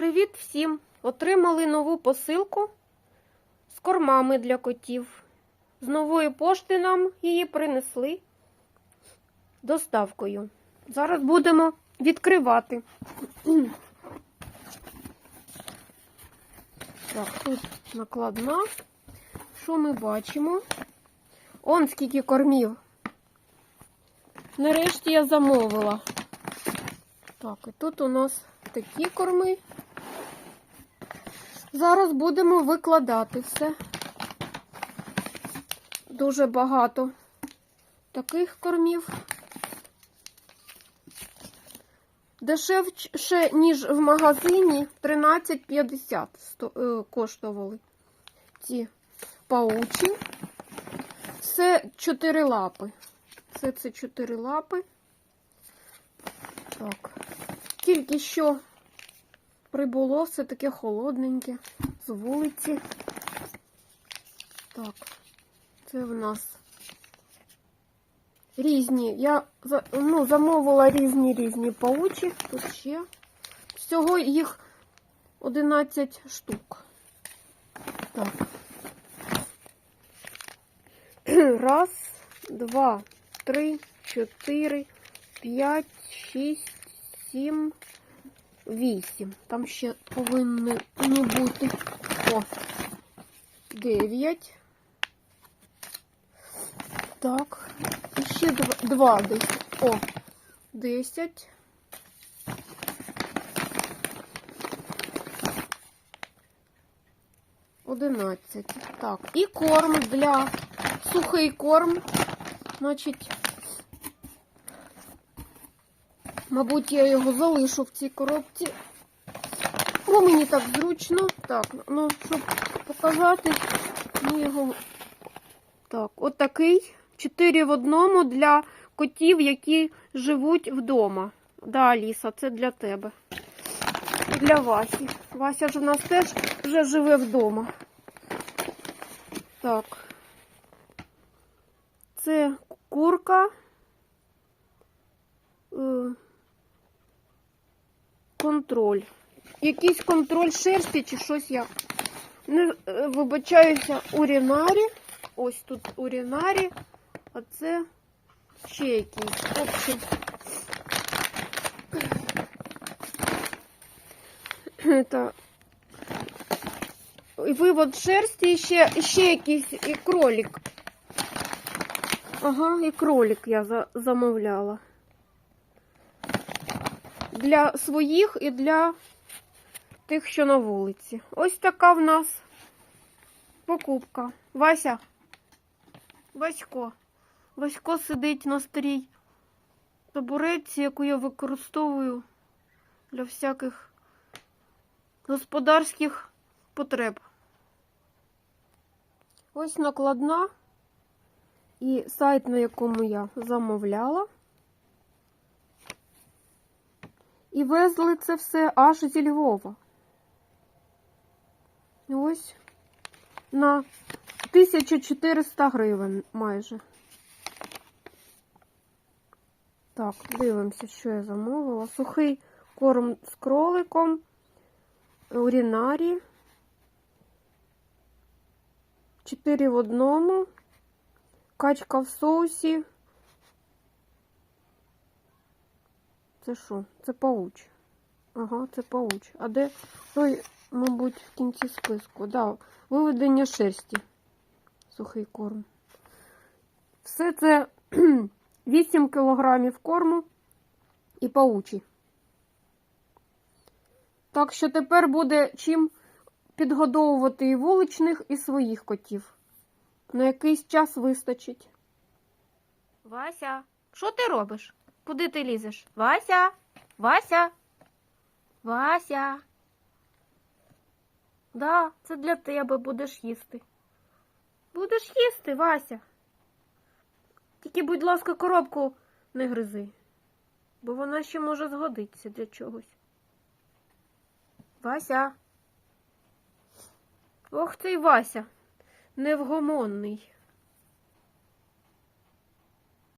Привіт всім! Отримали нову посилку з кормами для котів. З нової пошти нам її принесли доставкою. Зараз будемо відкривати. Так, тут накладна. Що ми бачимо? Он скільки кормів. Нарешті я замовила. Так, і тут у нас такі корми. Зараз будемо викладати все. Дуже багато таких кормів. Дешевше, ніж в магазині 13,50 е, коштували ці паучі. Це чотири лапи. Це це чотири лапи. Так. Тільки що прибуло все таке холодненьке з вулиці. Так, це в нас різні. Я ну, замовила різні різні паучі. Тут ще. Всього їх 11 штук. Так. Раз, два, три, чотири, п'ять, шість, сім, вісім. Там ще повинні бути. О, дев'ять. Так. І ще два, два десь. О, десять. Одинадцять. Так. І корм для сухий корм. Значить, мабуть, я його залишу в цій коробці. Бо мені так зручно. Так, ну, щоб показати, ми його. Так, от такий. Чотири в одному для котів, які живуть вдома. Да, Аліса, це для тебе. Для Васі. Вася ж у нас теж вже живе вдома. Так. Це курка. Контроль. Якийсь контроль шерсті чи щось я е, вибачаюся урінарі. Ось тут урінарі, а це ще якийсь. Общем. Это вивод шерсті ще, ще якийсь і кролик. Ага, і кролик я за, замовляла. Для своїх і для тих, що на вулиці. Ось така в нас покупка. Вася. Васько. Васько сидить на старій табуретці, яку я використовую для всяких господарських потреб. Ось накладна і сайт, на якому я замовляла. І везли це все аж зі Львова. Ось на 1400 гривень майже. Так, дивимося, що я замовила. Сухий корм з кроликом, урінарі. 4 в одному. Качка в соусі. Це що? Це пауч. Ага, це пауч. А де той, мабуть, в кінці списку? Да, виведення шерсті. Сухий корм. Все це 8 кілограмів корму і паучі. Так що тепер буде чим підгодовувати і вуличних, і своїх котів. На якийсь час вистачить. Вася, що ти робиш? Куди ти лізеш? Вася, Вася, Вася. Да, це для тебе будеш їсти. Будеш їсти, Вася. Тільки, будь ласка, коробку не гризи, бо вона ще може згодитися для чогось. Вася. Ох цей Вася, невгомонний.